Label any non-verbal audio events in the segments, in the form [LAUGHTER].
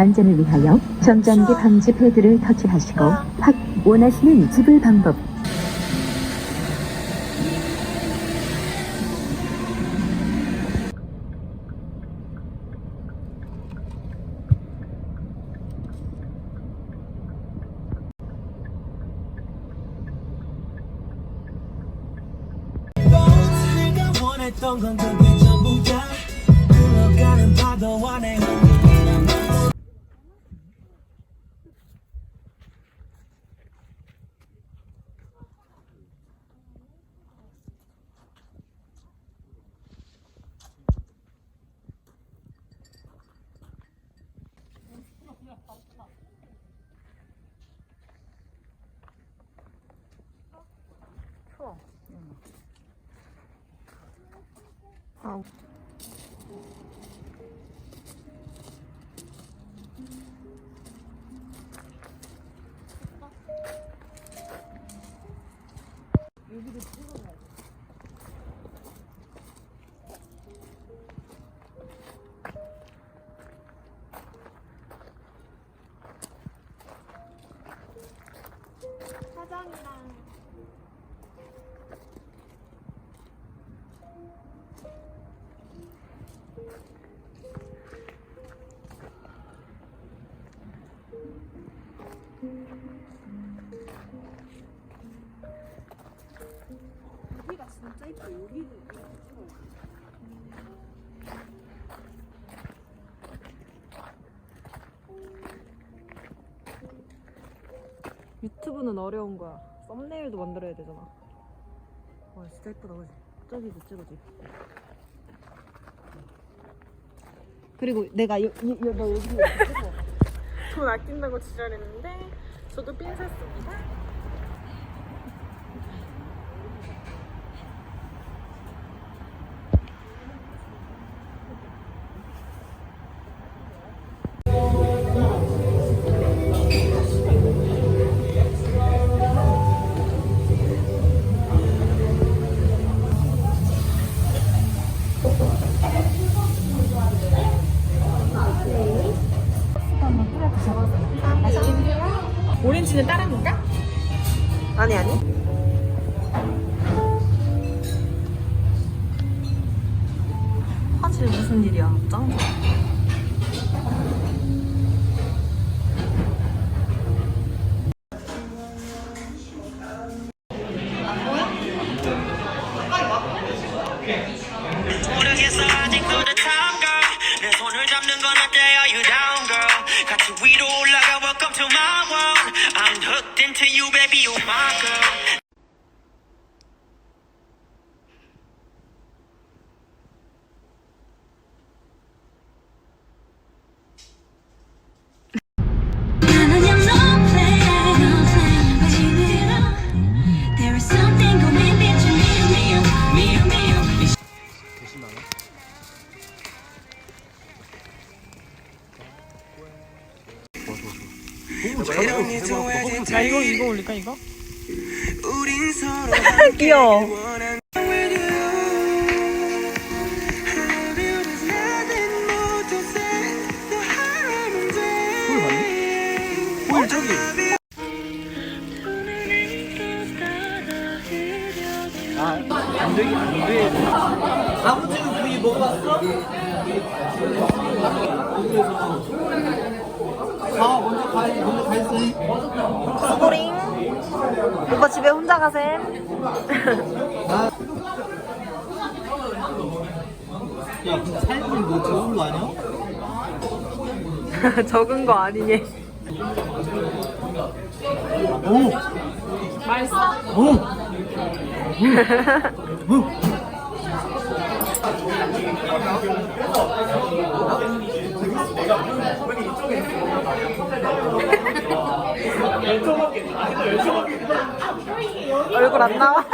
안전을 위하여 정전기 방지 패드를 터치하시고 확 원하시는 지불 방법. 원했던 건 그게 전부다. 흘러가는 파도 안 커. 응. 음. 아우. 어. 사장이랑 유튜브는 어려운 거야. 썸네일도 만들어야 되잖아. 와 진짜 예쁘다 그지? 저기도 찍어지. 그리고 내가 여, 여, 여, 너 여기 [LAUGHS] 돈 아낀다고 지랄했는데 저도 핀 샀습니다. 이거 이거 [LAUGHS] 귀여워. 가셈. 야, 근데 뭐 적은 거 아니야? [LAUGHS] 적은 거 아니니? 오! 맛있어? 오! [LAUGHS] 얼굴 안 나와?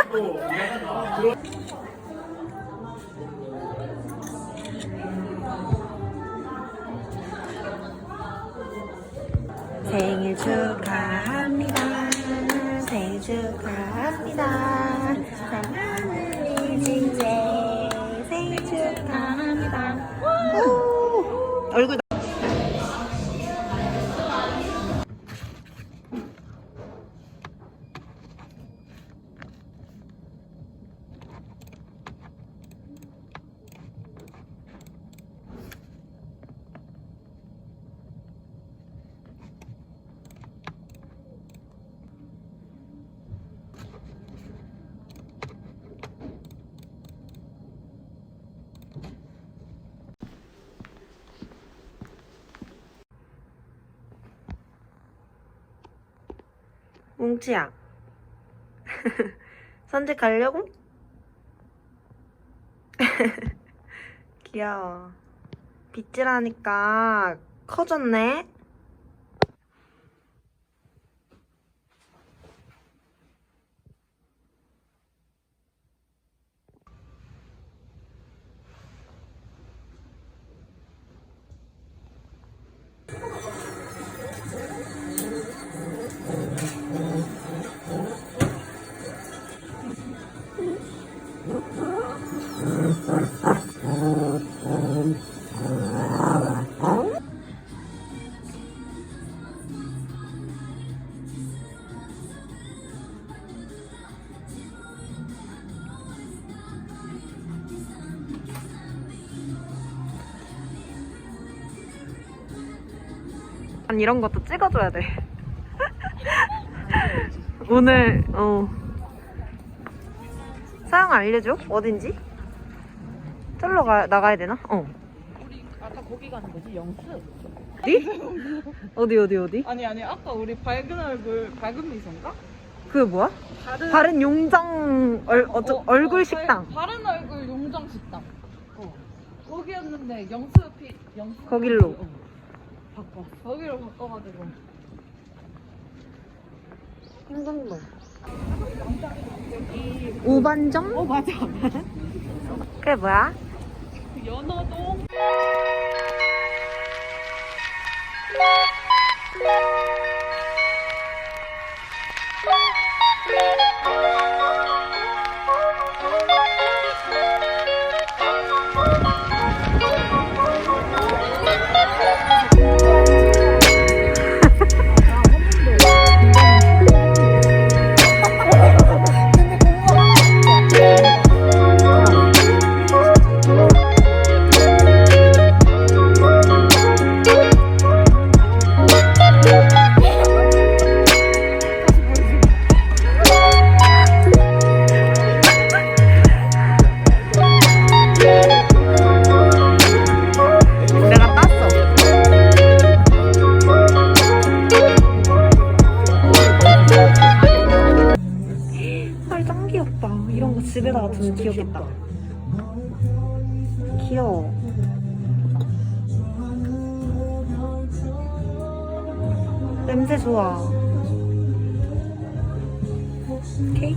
뭉치야. 산책 가려고? 귀여워. 빗질하니까 커졌네. 난 이런 것도 찍어줘야 돼. [LAUGHS] 오늘 어 사양 알려줘? 어딘지? 절로 가, 나가야 되나? 어. 우리 아까 거기 가는 거지 영수? 어디? 어디 어디 어디? 아니 아니 아까 우리 밝은 얼굴 밝은 미소인가? 그게 뭐야? 다른 바른 용정 얼, 어쩌, 어, 얼굴 어, 식당 발- 바른 얼굴 용정 식당. 어. 거기였는데 영수 피 영수 거길로. 어. 바꿔. 거기로 바꿔가지고. 행동동 오반정? 어 맞아. 그게 뭐야? 연어동. 좋아 케이크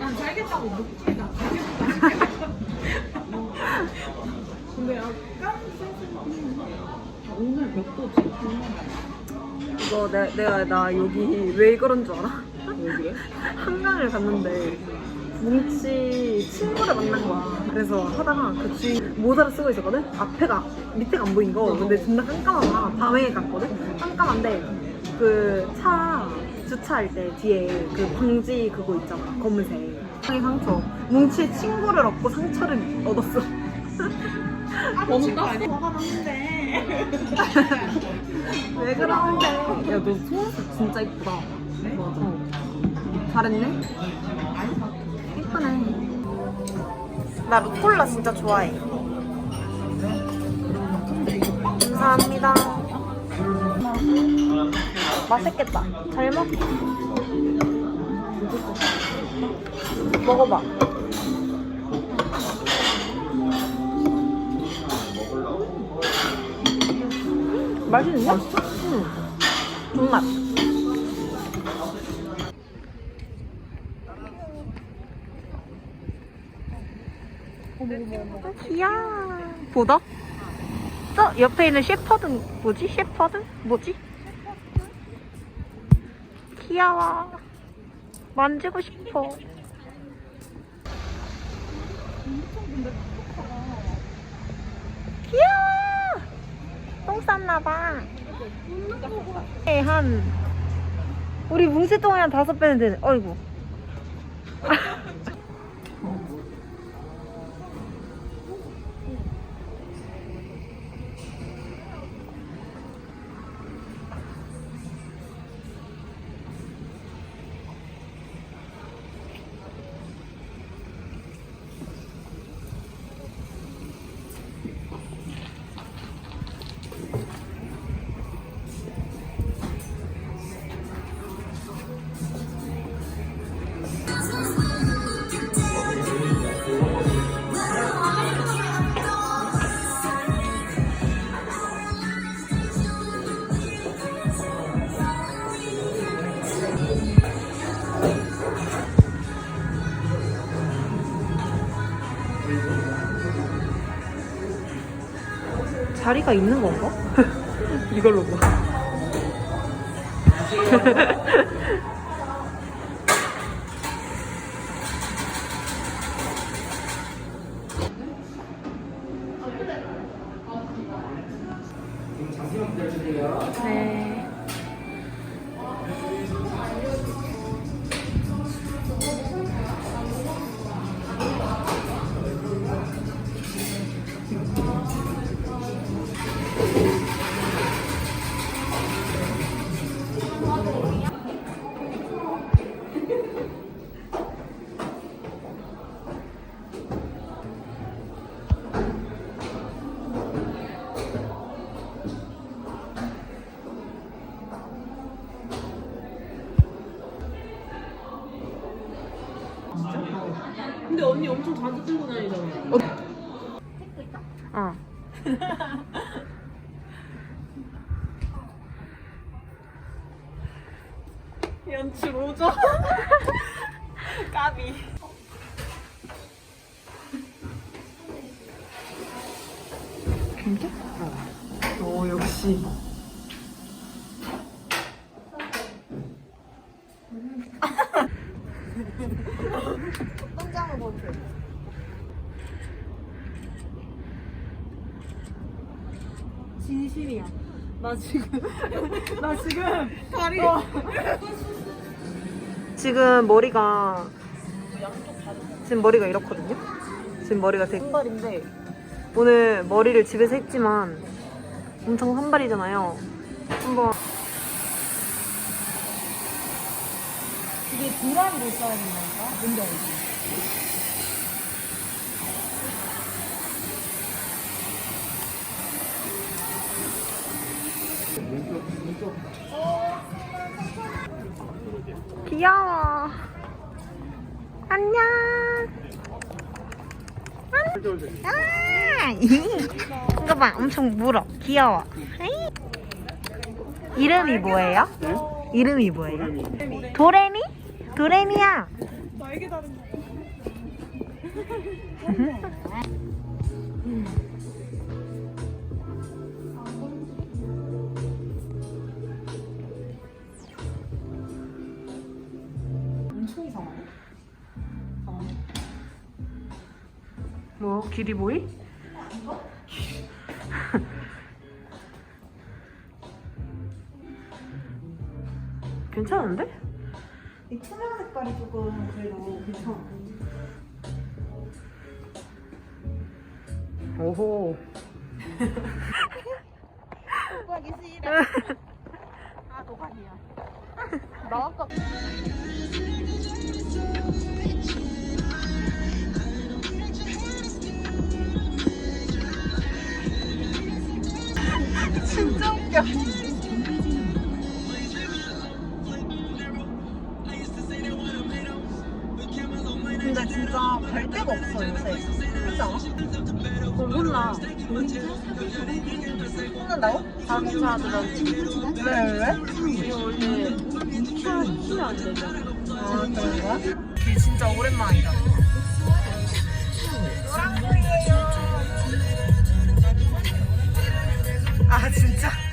난 살겠다고 느끼다. 근데 약간 오늘 몇 도지? 이거 내, 내가 나 여기 왜 그런 줄 알아? 왜 그래? 한강을 갔는데 뭉치 친구를 만난 거야. 그래서 하다가 그 주인 모자를 쓰고 있었거든? 앞에가, 밑에가 안 보인 거. 근데 존나 깜깜한 거야. 밤에 갔거든? 깜깜한데 그 차 주차할 때 뒤에 그 방지 그거 있잖아. 검은색. 상의 상처. 뭉치의 친구를 얻고 상처를 얻었어. 너무 아니야? [LAUGHS] 왜 그러는데? 야, 너 속눈썹 진짜 이쁘다. 맞아. 잘했네? 이쁘네. 나 루꼴라 진짜 좋아해. 감사합니다. 맛있겠다. 잘 먹. 먹어봐. 맛있는데? 응. 존맛. 귀여워. 보다? 저 옆에 있는 셰퍼드 뭐지? 셰퍼드? 뭐지? 귀여워. 만지고 싶어. 귀여워. 똥 쌌나봐. 네, 한 우리 뭉치 동안 한 다섯 배는 되네. 어이구. 자리가 있는 건가? [LAUGHS] 이걸로 봐. [LAUGHS] 연출 오죠? [LAUGHS] 까비. 어, 역시. 진심이야. 나 지금 [LAUGHS] 나 지금 다리 지금 머리가 지금 머리가 이렇거든요. 지금 머리가 되게 한발인데 오늘 머리를 집에서 했지만 엄청 한발이잖아요. 한번 이게 드라이로 써야 되는 건가? 뭔지 알지? 귀여워. 안녕. 아, 이거 봐, 엄청 물어. 귀여워. 이름이 뭐예요? 이름이 뭐예요? 도레미? 도레미야. 뭐 길이 보이? [LAUGHS] 괜찮은데? 이 투명 색깔이 조금 그래도 괜찮아. 오호. 오빠기 싫어. [LAUGHS] 아, 노가리야. 나 아까 진짜 웃겨. 근데 진짜 갈 데가 없어 요새. 그렇지 않아? 어, 몰라. 혼난다고? 자동차 들었지. 왜, 왜, 왜? 이게 원래 차 키면 안 되잖아. 아, 그런 거야? 길 진짜 오랜만이다. 진짜?